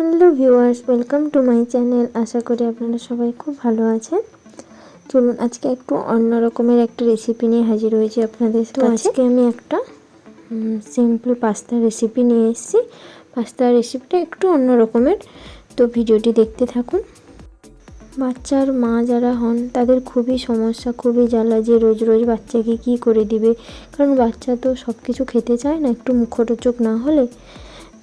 Hello viewers welcome to my channel. আশা করি আপনারা সবাই খুব ভালো আছেন। চলুন আজকে একটু অন্য রকমের একটা রেসিপি নিয়ে হাজির হয়েছি আপনাদের তো আজকে আমি একটা সিম্পল পাস্তার রেসিপি নিয়ে এসেছি। পাস্তার রেসিপিটা একটু অন্য রকমের। তো ভিডিওটি দেখতে থাকুন। বাচ্চার মা যারা হন তাদের খুবই সমস্যা খুবই জ্বালা যে রোজ রোজ বাচ্চাকে কি করে দিবে। কারণ বাচ্চা তো সব কিছু খেতে চায় না একটু মুখরোচক না হলে।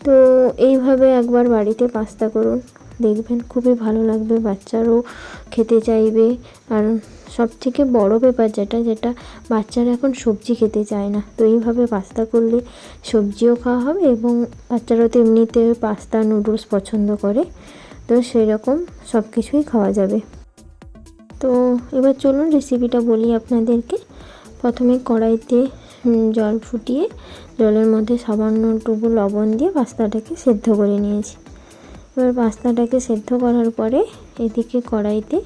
তো এইভাবে একবার বাড়িতে পাস্তা করুন। দেখবেন খুবই ভালো লাগবে, বাচ্চারও খেতে চাইবে। আর সব থেকে বড়ো ব্যাপার যেটা যেটা বাচ্চারা এখন সবজি খেতে চায় না। তো এইভাবে পাস্তা করলে সবজিও খাওয়া হবে এবং বাচ্চারা তো এমনিতে পাস্তা, নুডলস পছন্দ করে। তো সেই রকম সব কিছুই খাওয়া যাবে। তো এবার চলুন রেসিপিটা বলি আপনাদেরকে। প্রথমে কড়াইতে জল ফুটিয়ে জলের মধ্যে সামান্যটুকু লবণ দিয়ে পাস্তাটাকে সেদ্ধ করে নিয়েছি। এবার পাস্তাটাকে সেদ্ধ করার পরে এদিকে কড়াইতে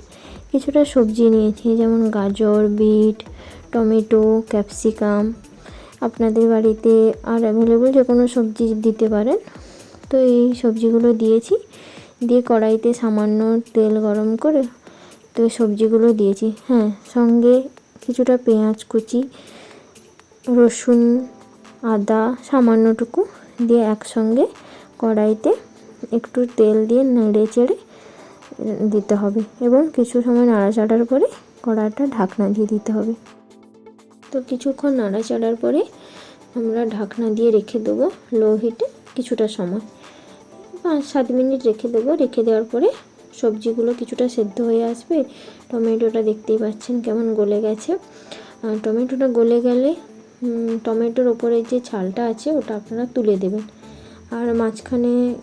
কিছুটা সবজি নিয়েছি, যেমন গাজর, বিট, টমেটো, ক্যাপসিকাম। আপনাদের বাড়িতে আর অ্যাভেলেবল যে কোনো সবজি দিতে পারেন। তো এই সবজিগুলো দিয়েছি, দিয়ে কড়াইতে সামান্য তেল গরম করে তো সবজিগুলো দিয়েছি। হ্যাঁ সঙ্গে কিছুটা পেঁয়াজ কুচি রসুন, আদা সামান্যটুকু দিয়ে একসঙ্গে কড়াইতে একটু তেল দিয়ে নেড়ে চেড়ে দিতে হবে এবং কিছু সময় নাড়াচাড়ার পরে কড়াটা ঢাকনা দিয়ে দিতে হবে। তো কিছুক্ষণ নাড়াচাড়ার পরে আমরা ঢাকনা দিয়ে রেখে দেবো লো হিটে কিছুটা সময়। পাঁচ সাত মিনিট রেখে দেবো। রেখে দেওয়ার পরে সবজিগুলো কিছুটা সেদ্ধ হয়ে আসবে। টমেটোটা দেখতেই পাচ্ছেন কেমন গলে গেছে। টমেটোটা গলে গেলে টমেটোর ওপরে যে ছালটা আছে, ওটা আপনারা তুলে দেবেন। আর মাঝখানে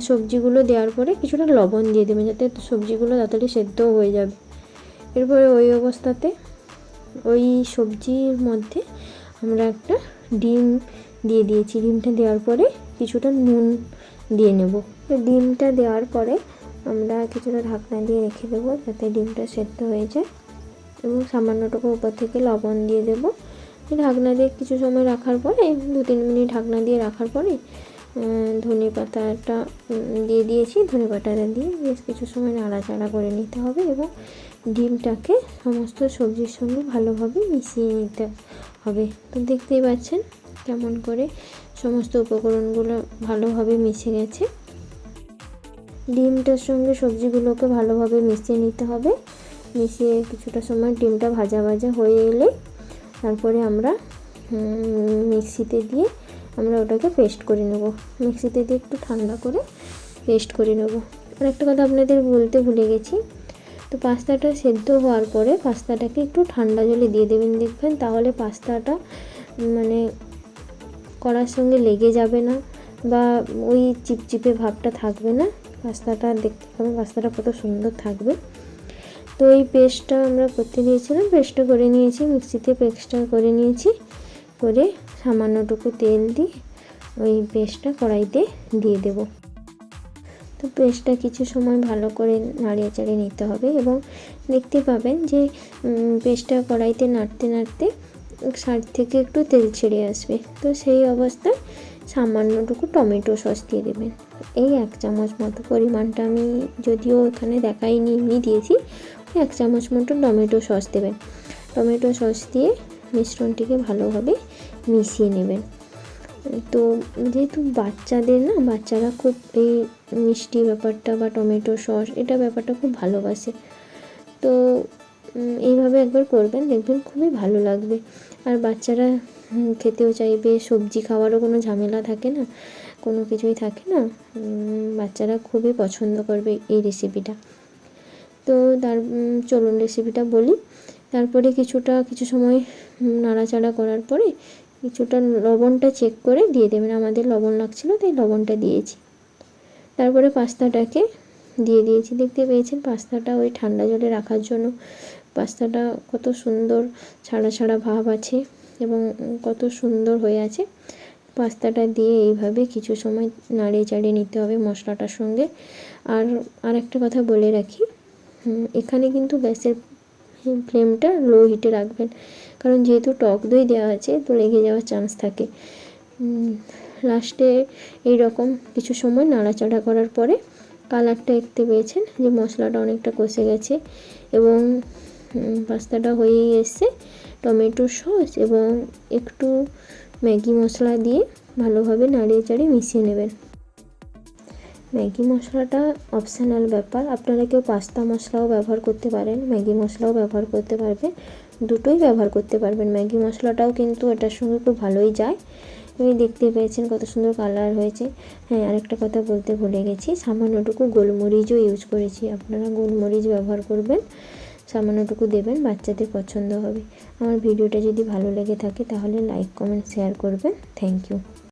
সবজিগুলো দেওয়ার পরে কিছুটা লবণ দিয়ে দেবেন, যাতে সবজিগুলো তাড়াতাড়ি সেদ্ধ হয়ে যাবে। এরপরে ওই অবস্থাতে ওই সবজির মধ্যে আমরা একটা ডিম দিয়ে দিয়েছি। ডিমটা দেওয়ার পরে কিছুটা নুন দিয়ে নেব। ডিমটা দেওয়ার পরে আমরা কিছুটা ঢাকনা দিয়ে রেখে দেবো, যাতে ডিমটা সেদ্ধ হয়ে যায়। এবং সামান্যটুকু উপর থেকে লবণ দিয়ে দেবো। ঢাকনা দিয়ে কিছু সময় রাখার পরে, দু তিন মিনিট ঢাকনা দিয়ে রাখার পরে ধনে পাতাটা দিয়ে দিয়েছি। ধনে পাতাটা দিয়ে বেশ কিছু সময় নাড়াচাড়া করে নিতে হবে এবং ডিমটাকে সমস্ত সবজির সঙ্গে ভালোভাবে মিশিয়ে নিতে হবে। তো দেখতেই পাচ্ছেন কেমন করে সমস্ত উপকরণগুলো ভালোভাবে মিশে গেছে। ডিমটার সঙ্গে সবজিগুলোকে ভালোভাবে মিশিয়ে নিতে হবে। মিশিয়ে কিছুটা সময় ডিমটা ভাজা ভাজা হয়ে এলে তারপরে আমরা মিক্সিতে দিয়ে আমরা ওটাকে পেস্ট করে নেব। মিক্সিতে দিয়ে একটু ঠান্ডা করে পেস্ট করে নেব। আর একটা কথা আপনাদের বলতে ভুলে গেছি, তো পাস্তাটা সেদ্ধ হওয়ার পরে পাস্তাটাকে একটু ঠান্ডা জলে দিয়ে দেবেন দেখবেন, তাহলে পাস্তাটা মানে কড়ার সঙ্গে লেগে যাবে না বা ওই চিপচিপে ভাবটা থাকবে না। পাস্তাটা দেখতে পাবেন, পাস্তাটা কত সুন্দর থাকবে। তো এই পেস্টটা আমরা করতে দিয়েছিলাম পেস্টটা করে নিয়েছি, মিক্সিতে পেস্টটা করে নিয়েছি। করে সামান্যটুকু তেল দিয়ে ওই পেস্টটা কড়াইতে দিয়ে দেব। তো পেস্টটা কিছু সময় ভালো করে নাড়িয়ে চাড়িয়ে নিতে হবে এবং দেখতে পাবেন যে পেস্টটা কড়াইতে নাড়তে নাড়তে সাইড থেকে একটু তেল ছেড়ে আসবে। তো সেই অবস্থায় সামান্যটুকু টমেটো সস দিয়ে দেবেন। এই এক চামচ মতো পরিমাণটা আমি যদিও এখানে দেখাইনি এমনি দিয়েছি। এক চামচ মতো টমেটো সস দেবেন টমেটো সস দিয়ে মিশ্রণটিকে ভালোভাবে মিশিয়ে নেবেন। তো যেহেতু বাচ্চাদের না, বাচ্চারা খুব এই মিষ্টি ব্যাপারটা বা টমেটো সস, এটা ব্যাপারটা খুব ভালোবাসে। তো এইভাবে একবার করবেন, দেখবেন খুবই ভালো লাগবে। আর বাচ্চারা খেতেও চাইবে, সবজি খাওয়ারও কোনো ঝামেলা থাকে না, কোনো কিছুই থাকে না। বাচ্চারা খুবই পছন্দ করবে এই রেসিপিটা তো তার চলুন রেসিপিটা বলি। তারপরে কিছুটা, কিছু সময় নাড়াচাড়া করার পরে কিছুটা লবণটা চেক করে দিয়ে দেবেন। আমাদের লবণ লাগছিল, তাই লবণটা দিয়েছি। তারপরে পাস্তাটাকে দিয়ে দিয়েছি। দেখতে পেয়েছেন, পাস্তাটা ওই ঠান্ডা জলে রাখার জন্য পাস্তাটা কত সুন্দর ছাড়া ছাড়া ভাব আছে এবং কত সুন্দর হয়ে আছে। পাস্তাটা দিয়ে এইভাবে কিছু সময় নাড়িয়ে চাড়িয়ে নিতে হবে মশলাটার সঙ্গে। আর আর একটা কথা বলে রাখি এখানে কিন্তু গ্যাসের ফ্লেমটা লো হিটে রাখবেন। কারণ যেহেতু টক দই দেওয়া আছে, তো লেগে যাওয়ার চান্স থাকে। লাস্টে এই রকম কিছু সময় নাড়াচাড়া করার পরে কালারটা দেখতে পেয়েছেন যে মশলাটা অনেকটা কষে গেছে এবং পাস্তাটা হয়েই এসছে টমেটো সস এবং একটু ম্যাগি মশলা দিয়ে ভালোভাবে নাড়িয়ে চাড়িয়ে মিশিয়ে নেবেন। ম্যাগি মশলাটা অপশনাল ব্যাপার। আপনারা কেউ পাস্তা মশলাও ব্যবহার করতে পারেন, ম্যাগি মশলাও ব্যবহার করতে পারবেন দুটোই ব্যবহার করতে পারবেন। ম্যাগি মশলাটাও কিন্তু এটার সঙ্গে খুব ভালোই যায়। তুমি দেখতে পেয়েছেন কত সুন্দর কালার হয়েছে। হ্যাঁ আরেকটা কথা বলতে ভুলে গেছি। সামান্যটুকু গোলমরিচও ইউজ করেছি। আপনারা গোলমরিচ ব্যবহার করবেন, সামান্যটুকু দেবেন, বাচ্চাদের পছন্দ হবে। আমার ভিডিওটা যদি ভালো লেগে থাকে তাহলে লাইক কমেন্ট শেয়ার করবেন। Thank you